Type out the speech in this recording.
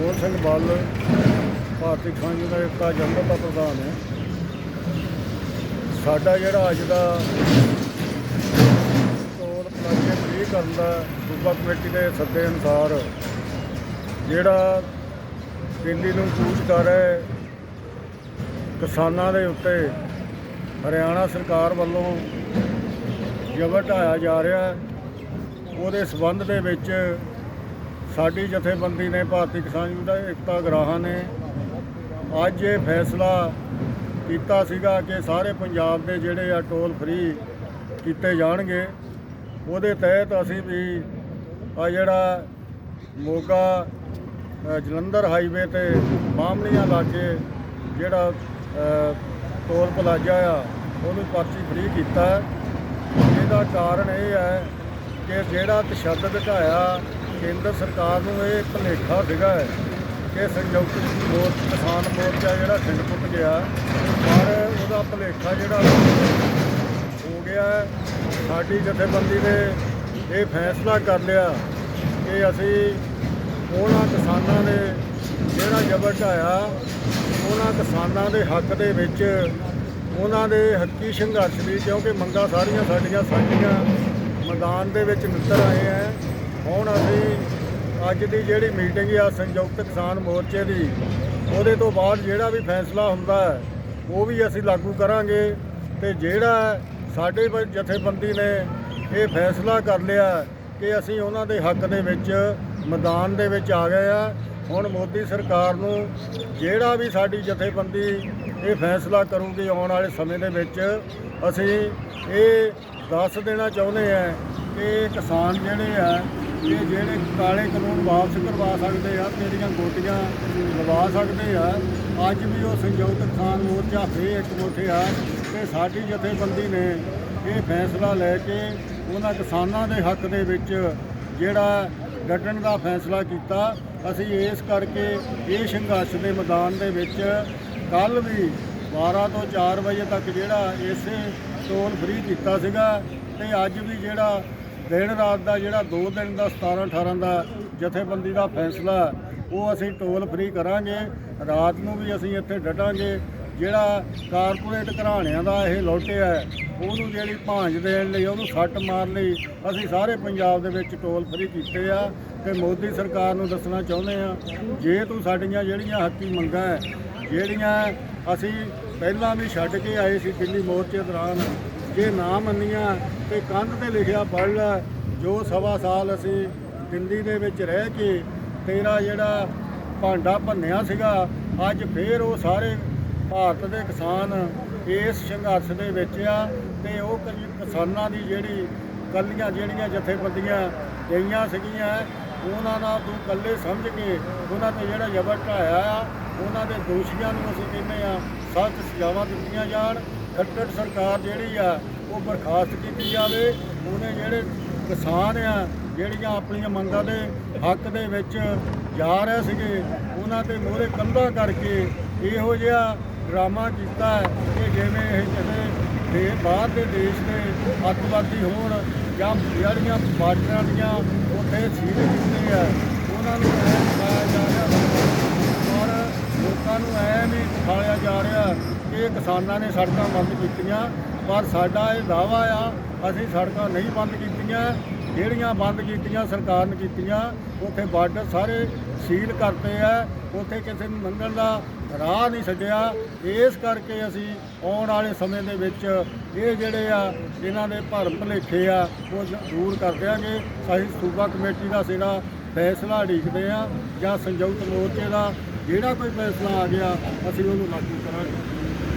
ਹੋਰ ਸਿੰਘ ਬੱਲ, ਭਾਰਤੀ ਕਿਸਾਨ ਯੂਨੀਅਨ ਦਾ ਏਕਤਾ ਜਨਰਲ ਦਾ ਪ੍ਰਧਾਨ ਹੈ। ਸਾਡਾ ਜਿਹੜਾ ਅੱਜ ਦਾ ਟੋਲ ਪਲਾਜ਼ੇ ਫ੍ਰੀ ਕਰਨ ਦਾ ਸੂਬਾ ਕਮੇਟੀ ਦੇ ਸੱਦੇ ਅਨੁਸਾਰ ਜਿਹੜਾ ਦਿੱਲੀ ਨੂੰ ਕੂਚ ਕਰ ਰਹੇ ਕਿਸਾਨਾਂ ਦੇ ਉੱਤੇ ਹਰਿਆਣਾ ਸਰਕਾਰ ਵੱਲੋਂ ਜਬਰ ਢਾਇਆ ਜਾ ਰਿਹਾ, ਉਹਦੇ ਸਬੰਧ ਦੇ ਵਿੱਚ ਸਾਡੀ ਜਥੇਬੰਦੀ ਨੇ ਭਾਰਤੀ ਕਿਸਾਨ ਯੂਨੀਅਨ ਦਾ, ਏਕਤਾ ਗਰਾਹਾਂ ਨੇ ਅੱਜ ਇਹ ਫੈਸਲਾ ਕੀਤਾ ਸੀਗਾ ਕਿ ਸਾਰੇ ਪੰਜਾਬ ਦੇ ਜਿਹੜੇ ਆ ਟੋਲ ਫ੍ਰੀ ਕੀਤੇ ਜਾਣਗੇ। ਉਹਦੇ ਤਹਿਤ ਅਸੀਂ ਵੀ ਆ ਜਿਹੜਾ ਮੋਗਾ ਜਲੰਧਰ ਹਾਈਵੇ ਤੇ ਮਾਮਲੀਆਂ ਲਾਗੇ ਜਿਹੜਾ ਟੋਲ ਪਲਾਜ਼ਾ ਆ, ਉਹਨੂੰ ਪਰਚੀ ਫ੍ਰੀ ਕੀਤਾ। ਇਹਦਾ ਕਾਰਨ ਇਹ ਹੈ ਕਿ ਜਿਹੜਾ ਤਸ਼ੱਦਦ ਘਾਇਆ ਕੇਂਦਰ ਸਰਕਾਰ ਨੂੰ ਇਹ ਭੁਲੇਖਾ ਸੀਗਾ ਕਿ ਸੰਯੁਕਤ ਮੋਰ ਕਿਸਾਨ ਮੋਰਚਾ ਜਿਹੜਾ ਛਿੰਡ ਪੁੱਟ ਗਿਆ, ਪਰ ਉਹਦਾ ਭੁਲੇਖਾ ਜਿਹੜਾ ਹੋ ਗਿਆ ਸਾਡੀ ਜਥੇਬੰਦੀ ਨੇ ਇਹ ਫੈਸਲਾ ਕਰ ਲਿਆ ਕਿ ਅਸੀਂ ਉਹਨਾਂ ਕਿਸਾਨਾਂ ਨੇ ਜਿਹੜਾ ਜਬਰ ਢਾਇਆ, ਉਹਨਾਂ ਕਿਸਾਨਾਂ ਦੇ ਹੱਕ ਦੇ ਵਿੱਚ ਉਹਨਾਂ ਦੇ ਹੱਕੀ ਸੰਘਰਸ਼ ਦੀ ਕਿਉਂਕਿ ਮੰਗਾਂ ਸਾਰੀਆਂ ਸਾਡੀਆਂ ਸਾਡੀਆਂ ਮੈਦਾਨ ਦੇ ਵਿੱਚ ਨਿੱਤਰ ਆਏ ਹੈ। ਹੁਣ ਅਸੀਂ ਅੱਜ ਦੀ ਜਿਹੜੀ ਮੀਟਿੰਗ ਆ ਸੰਯੁਕਤ ਕਿਸਾਨ ਮੋਰਚੇ ਦੀ, ਉਹਦੇ ਤੋਂ ਬਾਅਦ ਜਿਹੜਾ ਵੀ ਫੈਸਲਾ ਹੁੰਦਾ ਹੈ, ਉਹ ਵੀ ਅਸੀਂ ਲਾਗੂ ਕਰਾਂਗੇ ਤੇ ਜਿਹੜਾ ਸਾਡੇ ਜਥੇਬੰਦੀ ਨੇ ਇਹ ਫੈਸਲਾ ਕਰ ਲਿਆ ਕਿ ਅਸੀਂ ਉਹਨਾਂ ਦੇ ਹੱਕ ਦੇ ਵਿੱਚ ਮੈਦਾਨ ਦੇ ਵਿੱਚ ਆ ਗਏ ਆ। ਹੁਣ ਮੋਦੀ ਸਰਕਾਰ ਨੂੰ ਜਿਹੜਾ ਵੀ ਸਾਡੀ ਜਥੇਬੰਦੀ ਇਹ ਫੈਸਲਾ ਕਰੂਗੀ ਆਉਣ ਵਾਲੇ ਸਮੇਂ ਦੇ ਵਿੱਚ, ਅਸੀਂ ਇਹ ਦੱਸ ਦੇਣਾ ਚਾਹੁੰਦੇ ਆ ਕਿ ਕਿਸਾਨ ਜਿਹੜੇ ਆ ਇਹ ਜਿਹੜੇ ਕਾਲੇ ਕਾਨੂੰਨ ਵਾਪਸ ਕਰਵਾ ਸਕਦੇ ਆ, ਤੇਰੀਆਂ ਗੋਟੀਆਂ ਲਵਾ ਸਕਦੇ ਆ, ਅੱਜ ਵੀ ਉਹ ਸੰਯੁਕਤ ਕਿਸਾਨ ਮੋਰਚਾ ਫੇ ਇੱਕ ਮੁੱਠ ਆ ਕਿ ਸਾਡੀ ਜਥੇਬੰਦੀ ਨੇ ਇਹ ਫੈਸਲਾ ਲੈ ਕੇ ਉਹਨਾਂ ਕਿਸਾਨਾਂ ਦੇ ਹੱਕ ਦੇ ਵਿੱਚ ਜਿਹੜਾ ਡਟਣ ਦਾ ਫੈਸਲਾ ਕੀਤਾ, ਅਸੀਂ ਇਸ ਕਰਕੇ ਇਹ ਸੰਘਰਸ਼ ਦੇ ਮੈਦਾਨ ਦੇ ਵਿੱਚ ਕੱਲ ਵੀ 12 ਤੋਂ 4 ਵਜੇ ਤੱਕ ਜਿਹੜਾ ਇਸੇ ਟੋਲ ਫ੍ਰੀ ਕੀਤਾ ਸੀਗਾ ਤੇ ਅੱਜ ਵੀ ਜਿਹੜਾ ਦਿਨ ਰਾਤ ਦਾ ਜਿਹੜਾ 2 ਦਿਨ ਦਾ 17 18 ਦਾ ਜਥੇਬੰਦੀ ਦਾ ਫੈਸਲਾ ਉਹ ਅਸੀਂ ਟੋਲ ਫ੍ਰੀ ਕਰਾਂਗੇ। ਰਾਤ ਨੂੰ ਵੀ ਅਸੀਂ ਇੱਥੇ ਡਟਾਂਗੇ। ਜਿਹੜਾ ਕਾਰਪੋਰੇਟ ਘਰਾਣਿਆਂ ਦਾ ਇਹ ਲੋਟਿਆ ਹੈ, ਉਹਨੂੰ ਜਿਹੜੀ ਭਾਂਜ ਦੇਣ ਲਈ ਉਹਨੂੰ ਸੱਟ ਮਾਰਨ ਲਈ ਅਸੀਂ ਸਾਰੇ ਪੰਜਾਬ ਦੇ ਵਿੱਚ ਟੋਲ ਫ੍ਰੀ ਕੀਤੇ ਆ ਤੇ ਮੋਦੀ ਸਰਕਾਰ ਨੂੰ ਦੱਸਣਾ ਚਾਹੁੰਦੇ ਆ ਜੇ ਤੂੰ ਸਾਡੀਆਂ ਜਿਹੜੀਆਂ ਹੱਕੀ ਮੰਗਾਂ ਹੈ ਜਿਹੜੀਆਂ ਅਸੀਂ ਪਹਿਲਾਂ ਵੀ ਛੱਡ ਕੇ ਆਏ ਸੀ ਦਿੱਲੀ ਮੋਰਚੇ ਦੌਰਾਨ ਜੇ ਨਾ ਮੰਨੀਆਂ ਤੇ ਕੰਧ ਤੇ ਲਿਖਿਆ ਪੜ੍ਹ ਲੈ, ਜੋ ਸਵਾ ਸਾਲ ਅਸੀਂ ਦਿੱਲੀ ਦੇ ਵਿੱਚ ਰਹਿ ਕੇ ਤੇਰਾ ਜਿਹੜਾ ਭਾਂਡਾ ਭੰਨਿਆ ਸੀਗਾ, ਅੱਜ ਫੇਰ ਉਹ ਸਾਰੇ ਭਾਰਤ ਦੇ ਕਿਸਾਨ ਇਸ ਸੰਘਰਸ਼ ਦੇ ਵਿੱਚ ਆ ਤੇ ਉਹ ਕ- ਕਿਸਾਨਾਂ ਦੀ ਜਿਹੜੀ ਕੱਲੀਆਂ ਜਿਹੜੀਆਂ ਜਥੇਬੰਦੀਆਂ ਗਈਆਂ ਸੀਗੀਆਂ, ਉਹਨਾਂ ਨਾਲ ਤੂੰ ਕੱਲੇ ਸਮਝ ਕੇ ਉਹਨਾਂ ਤੇ ਜਿਹੜਾ ਜ਼ਬਰ ਢਾਇਆ ਆ, ਉਹਨਾਂ ਦੇ ਦੋਸ਼ੀਆਂ ਨੂੰ ਅਸੀਂ ਕਹਿੰਦੇ ਆ, ਸਖਤ ਸਜ਼ਾਵਾਂ ਦਿੱਤੀਆਂ ਜਾਣ। ਖੱਟੜ ਸਰਕਾਰ ਜਿਹੜੀ ਆ, ਉਹ ਬਰਖਾਸਤ ਕੀਤੀ ਜਾਵੇ। ਉਹਨੇ ਜਿਹੜੇ ਕਿਸਾਨ ਆ, ਜਿਹੜੀਆਂ ਆਪਣੀਆਂ ਮੰਗਾਂ ਦੇ ਹੱਕ ਦੇ ਵਿੱਚ ਜਾ ਰਹੇ ਸੀਗੇ, ਉਹਨਾਂ ਤੇ ਮੋਹਰੇ ਕੰਧਾ ਕਰਕੇ ਇਹੋ ਜਿਹਾ ਡਰਾਮਾ ਕੀਤਾ ਕਿ ਜਿਵੇਂ ਇਹ ਕਿਸੇ ਦੇ ਬਾਹਰ ਦੇ ਦੇਸ਼ ਦੇ ਅੱਤਵਾਦੀ ਹੋਣ ਜਾਂ ਜਿਹੜੀਆਂ ਬਾਰਡਰਾਂ ਦੀਆਂ ਉੱਥੇ ਸੀਰੇ ਕੀਤੇ ਆ ਉਹਨਾਂ ਨੂੰ ਐ ਜਾ ਰਿਹਾ। ਲੋਕਾਂ ਨੂੰ ਐ ਵੀ ਦਿਖਾਇਆ ਜਾ ਰਿਹਾ ਕਿ ਕਿਸਾਨਾਂ ਨੇ ਸੜਕਾਂ ਬੰਦ ਕੀਤੀਆਂ, ਪਰ ਸਾਡਾ ਇਹ ਦਾਵਾ ਆ, ਅਸੀਂ ਸੜਕਾਂ ਨਹੀਂ ਬੰਦ ਕੀਤੀਆਂ, ਜਿਹੜੀਆਂ ਬੰਦ ਕੀਤੀਆਂ ਸਰਕਾਰ ਨੇ ਕੀਤੀਆਂ, ਉੱਥੇ ਬਾਰਡਰ ਸਾਰੇ ਸੀਲ ਕਰਤੇ ਆ, ਉੱਥੇ ਕਿਸੇ ਨੂੰ ਲੰਘਣ ਦਾ ਰਾਹ ਨਹੀਂ ਛੱਡਿਆ। ਇਸ ਕਰਕੇ ਅਸੀਂ ਆਉਣ ਵਾਲੇ ਸਮੇਂ ਦੇ ਵਿੱਚ ਇਹ ਜਿਹੜੇ ਆ, ਇਹਨਾਂ ਦੇ ਭਰਮ ਭੁਲੇਖੇ ਆ, ਉਹ ਦੂਰ ਕਰ ਦਿਆਂਗੇ। ਅਸੀਂ ਸੂਬਾ ਕਮੇਟੀ ਦਾ ਜਿਹੜਾ ਫੈਸਲਾ ਉਡੀਕਦੇ ਆ, ਜਾਂ ਸੰਯੁਕਤ ਮੋਰਚੇ ਦਾ ਜਿਹੜਾ ਕੋਈ ਫੈਸਲਾ ਆ ਗਿਆ ਅਸੀਂ ਉਹਨੂੰ ਲਾਗੂ ਕਰਾਂਗੇ।